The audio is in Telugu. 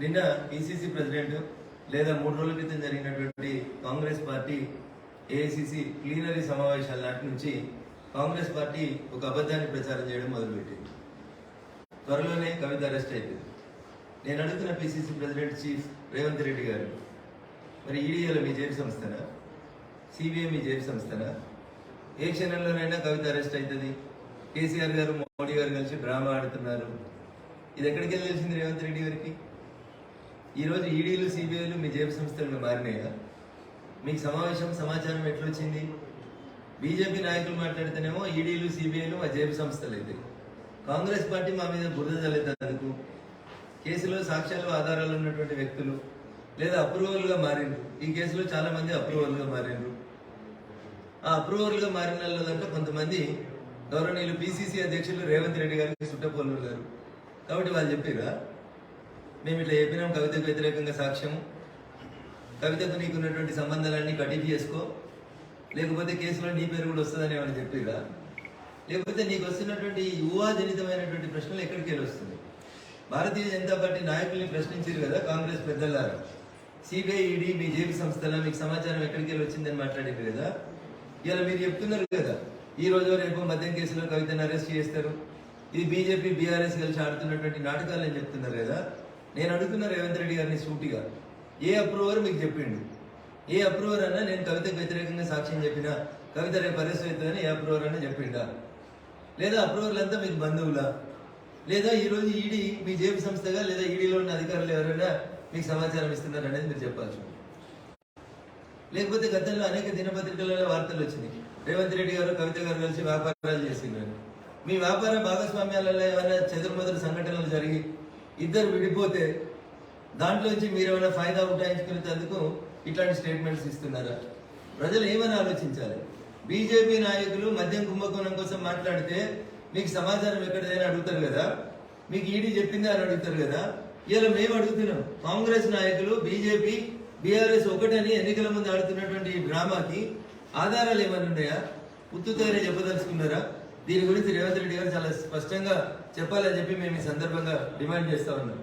నిన్న పిసిసి ప్రెసిడెంట్ లేదా మూడు రోజుల క్రితం జరిగినటువంటి కాంగ్రెస్ పార్టీ ఏఐసిసి ప్లీనరీ సమావేశాల నాటి నుంచి కాంగ్రెస్ పార్టీ ఒక అబద్ధాన్ని ప్రచారం చేయడం మొదలుపెట్టింది. త్వరలోనే కవిత అరెస్ట్ అయిపోయింది. నేను అడుగుతున్న PCC president chief Revanth Reddy garu మరి ఈడీఏలో మీ జేబు సంస్థనా? సిబిఐ మీ జేబు సంస్థనా? ఏ క్షణంలోనైనా కవిత అరెస్ట్ అవుతుంది. కేసీఆర్ గారు మోడీ గారు కలిసి డ్రామా ఆడుతున్నారు. ఇది ఎక్కడికి వెళ్ళి తెలిసింది రేవంత్ రెడ్డి గారికి? ఈరోజు ఈడీలు సిబిఐలు మీ జేబు సంస్థలు మారినాయా? మీకు సమావేశం సమాచారం ఎట్లొచ్చింది? బీజేపీ నాయకులు మాట్లాడితేనేమో ఈడీలు సిబిఐలు మా జేబు సంస్థలు అయితే కాంగ్రెస్ పార్టీ మా మీద బురద జల్లేందుకు కేసులో సాక్ష్యాలు ఆధారాలు ఉన్నటువంటి వ్యక్తులు లేదా అప్రూవల్గా మారిండ్రు. ఈ కేసులో చాలా మంది అప్రూవల్గా మారిండ్రు. ఆ అప్రూవల్గా మారిన వాళ్ళంటే కొంతమంది గౌరవనీయులు పిసిసి అధ్యక్షులు రేవంత్ రెడ్డి గారికి సుట్టపోలు గారు. కాబట్టి వాళ్ళు చెప్పిరా మేము ఇట్లా చెప్పినాం కవితకు వ్యతిరేకంగా సాక్ష్యము. కవితకు నీకున్నటువంటి సంబంధాలన్నీ కటిఫ్ చేసుకో. లేకపోతే కేసులో నీ పేరు కూడా వస్తుందని ఏమైనా చెప్పిరా? లేకపోతే నీకు వస్తున్నటువంటి ఈ ఊహాజనితమైనటువంటి ప్రశ్నలు ఎక్కడికి వెళ్ళి వస్తుంది భారతీయ జనతా పార్టీ నాయకుల్ని ప్రశ్నించారు కదా కాంగ్రెస్ పెద్దలారు? సిబిఐ ఈడీ మీ జేబీ సంస్థల మీకు సమాచారం ఎక్కడికి వెళ్ళి వచ్చిందని మాట్లాడారు కదా? ఇలా మీరు చెప్తున్నారు కదా ఈ రోజు రేపు మద్యం కేసులో కవితను అరెస్ట్ చేస్తారు. ఇది బీజేపీ బీఆర్ఎస్ కలిసి ఆడుతున్నటువంటి నాటకాలు అని చెప్తున్నారు కదా? నేను అడుగుతున్న రేవంత్ రెడ్డి గారిని సూటిగా ఏ అప్రూవర్ మీకు చెప్పిండు? ఏ అప్రూవర్ అన్నా నేను కవితకు వ్యతిరేకంగా సాక్ష్యం చెప్పినా కవిత రేపు అరెస్ట్ అవుతుందని ఏ అప్రూవర్ అన్నా చెప్పిండా? లేదా అప్రూవర్లంతా మీకు బంధువులా? లేదా ఈ రోజు ఈడీ మీ జేబు సంస్థగా లేదా ఈడీలో ఉన్న అధికారులు ఎవరైనా మీకు సమాచారం ఇస్తున్నారు అనేది మీరు చెప్పాల్సి లేకపోతే గతంలో అనేక దినపత్రికలలో వార్తలు వచ్చినాయి. రేవంత్ రెడ్డి గారు కవిత గారు కలిసి వ్యాపారాలు చేసిండ్రు. మీ వ్యాపార భాగస్వామ్యాలలో ఏమైనా చెదురుమదురు సంఘటనలు జరిగి ఇద్దరు విడిపోతే దాంట్లోంచి మీరు ఏమైనా ఫైదా ఉటాయించుకునేందుకు ఇట్లాంటి స్టేట్మెంట్స్ ఇస్తున్నారా? ప్రజలు ఏమని ఆలోచించాలి? బీజేపీ నాయకులు మద్యం కుంభకోణం కోసం మాట్లాడితే మీకు సమాచారం ఎక్కడైనా అడుగుతారు కదా? మీకు ఈడీ చెప్పిందా అని అడుగుతారు కదా? ఇలా మేము అడుగుతున్నాం. కాంగ్రెస్ నాయకులు బీజేపీ బీఆర్ఎస్ ఒకటని ఎన్నికల ముందు ఆడుతున్నటువంటి ఈ డ్రామాకి ఆధారాలు ఏమైనా ఉన్నాయా? ఉత్తుతోనే చెప్పదలుచుకున్నారా? దీని గురించి రేవంత్ రెడ్డి గారు చాలా స్పష్టంగా చెప్పాలని చెప్పి మేము ఈ సందర్భంగా డిమాండ్ చేస్తా ఉన్నాం.